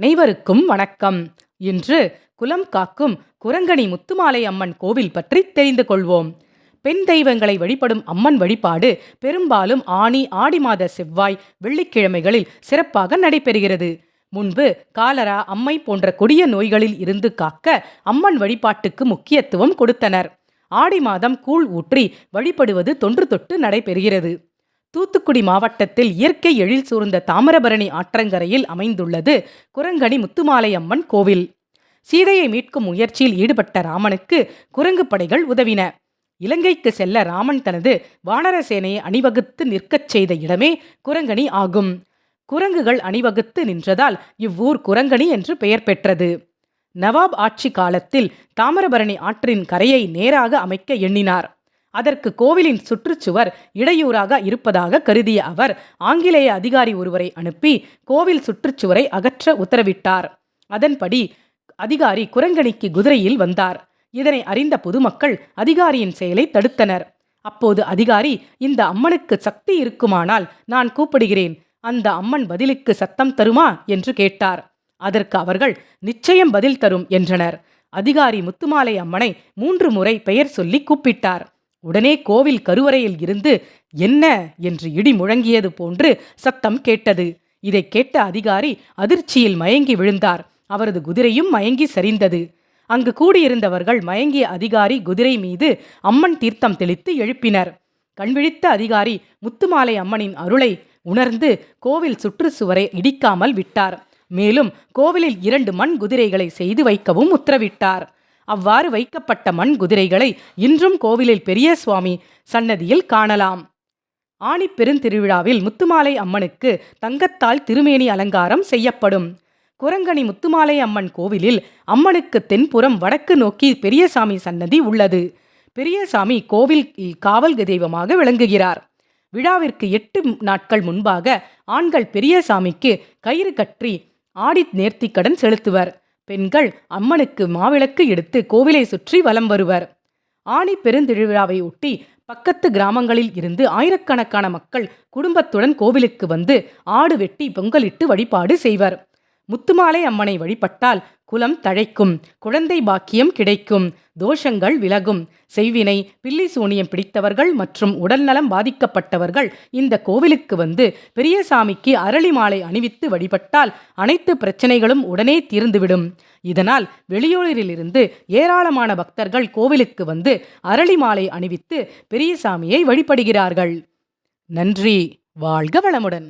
அனைவருக்கும் வணக்கம். இன்று குலம் காக்கும் குரங்கணி முத்துமாலை அம்மன் கோவில் பற்றி தெரிந்து கொள்வோம். பெண் தெய்வங்களை வழிபடும் அம்மன் வழிபாடு பெரும்பாலும் ஆனி ஆடி மாத செவ்வாய் வெள்ளிக்கிழமைகளில் சிறப்பாக நடைபெறுகிறது. முன்பு காலரா அம்மை போன்ற கொடிய நோய்களில் இருந்து காக்க அம்மன் வழிபாட்டுக்கு முக்கியத்துவம் கொடுத்தனர். ஆடி மாதம் கூழ் ஊற்றி வழிபடுவது தொன்று தொட்டு நடைபெறுகிறது. தூத்துக்குடி மாவட்டத்தில் இயற்கை எழில் சூழ்ந்த தாமிரபரணி ஆற்றங்கரையில் அமைந்துள்ளது குரங்கணி முத்துமாலையம்மன் கோவில். சீதையை மீட்கும் முயற்சியில் ஈடுபட்ட ராமனுக்கு குரங்கு படைகள் உதவின. இலங்கைக்கு செல்ல ராமன் தனது வானரசேனையை அணிவகுத்து நிற்கச் செய்த இடமே குரங்கணி ஆகும். குரங்குகள் அணிவகுத்து நின்றதால் இவ்வூர் குரங்கணி என்று பெயர் பெற்றது. நவாப் ஆட்சி காலத்தில் தாமிரபரணி ஆற்றின் கரையை நேராக அமைக்க எண்ணினார். அதற்கு கோவிலின் சுற்றுச்சுவர் இடையூறாக இருப்பதாக கருதிய அவர் ஆங்கிலேய அதிகாரி ஒருவரை அனுப்பி கோவில் சுற்றுச்சுவரை அகற்ற உத்தரவிட்டார். அதன்படி அதிகாரி குரங்கணிக்கு குதிரையில் வந்தார். இதனை அறிந்த பொதுமக்கள் அதிகாரியின் செயலை தடுத்தனர். அப்போது அதிகாரி இந்த அம்மனுக்கு சக்தி இருக்குமானால் நான் கூப்பிடுகிறேன். அந்த அம்மன் பதிலுக்கு சத்தம் தருமா? என்று கேட்டார். அதற்கு அவர்கள் நிச்சயம் பதில் தரும் என்றனர். அதிகாரி முத்துமாலை அம்மனை மூன்று முறை பெயர் சொல்லி கூப்பிட்டார். உடனே கோவில் கருவறையில் இருந்து என்ன? என்று இடி முழங்கியது போன்று சத்தம் கேட்டது. இதை கேட்ட அதிகாரி அதிர்ச்சியில் மயங்கி விழுந்தார். அவரது குதிரையும் மயங்கி சரிந்தது. அங்கு கூடியிருந்தவர்கள் மயங்கிய அதிகாரி குதிரை மீது அம்மன் தீர்த்தம் தெளித்து எழுப்பினர். கண்விழித்த அதிகாரி முத்துமாலை அம்மனின் அருளை உணர்ந்து கோவில் சுற்றுச்சுவரை இடிக்காமல் விட்டார். மேலும் கோவிலில் இரண்டு மண் குதிரைகளை செய்து வைக்கவும் உத்தரவிட்டார். அவ்வாறு வைக்கப்பட்ட மண் குதிரைகளை இன்றும் கோவிலில் பெரிய சுவாமி சன்னதியில் காணலாம். ஆணி பெருந்திருவிழாவில் முத்துமாலை அம்மனுக்கு தங்கத்தால் திருமேனி அலங்காரம் செய்யப்படும். குரங்கணி முத்துமாலை அம்மன் கோவிலில் அம்மனுக்கு தென்புறம் வடக்கு நோக்கி பெரியசாமி சன்னதி உள்ளது. பெரியசாமி கோவில் காவல் தெய்வமாக விளங்குகிறார். விழாவிற்கு எட்டு நாட்கள் முன்பாக ஆண்கள் பெரியசாமிக்கு கயிறு கற்றி ஆடி நேர்த்திக்கடன் செலுத்துவர். பெண்கள் அம்மனுக்கு மாவிளக்கு எடுத்து கோவிலை சுற்றி வலம் வருவர். ஆணி பெருந்திருவிழாவை ஒட்டி பக்கத்து கிராமங்களில் இருந்து ஆயிரக்கணக்கான மக்கள் குடும்பத்துடன் கோவிலுக்கு வந்து ஆடு வெட்டி பொங்கலிட்டு வழிபாடு செய்வர். முத்துமாலை அம்மனை வழிபட்டால் குலம் தழைக்கும் குழந்தை பாக்கியம் கிடைக்கும் தோஷங்கள் விலகும். செய்வினை பில்லி சூனியம் பிடித்தவர்கள் மற்றும் உடல்நலம் பாதிக்கப்பட்டவர்கள் இந்த கோவிலுக்கு வந்து பெரியசாமிக்கு அரளி மாலை அணிவித்து வழிபட்டால் அனைத்து பிரச்சனைகளும் உடனே தீர்ந்துவிடும். இதனால் வெளியூரிலிருந்து ஏராளமான பக்தர்கள் கோவிலுக்கு வந்து அரளி மாலை அணிவித்து பெரியசாமியை வழிபடுகிறார்கள். நன்றி. வாழ்க வளமுடன்.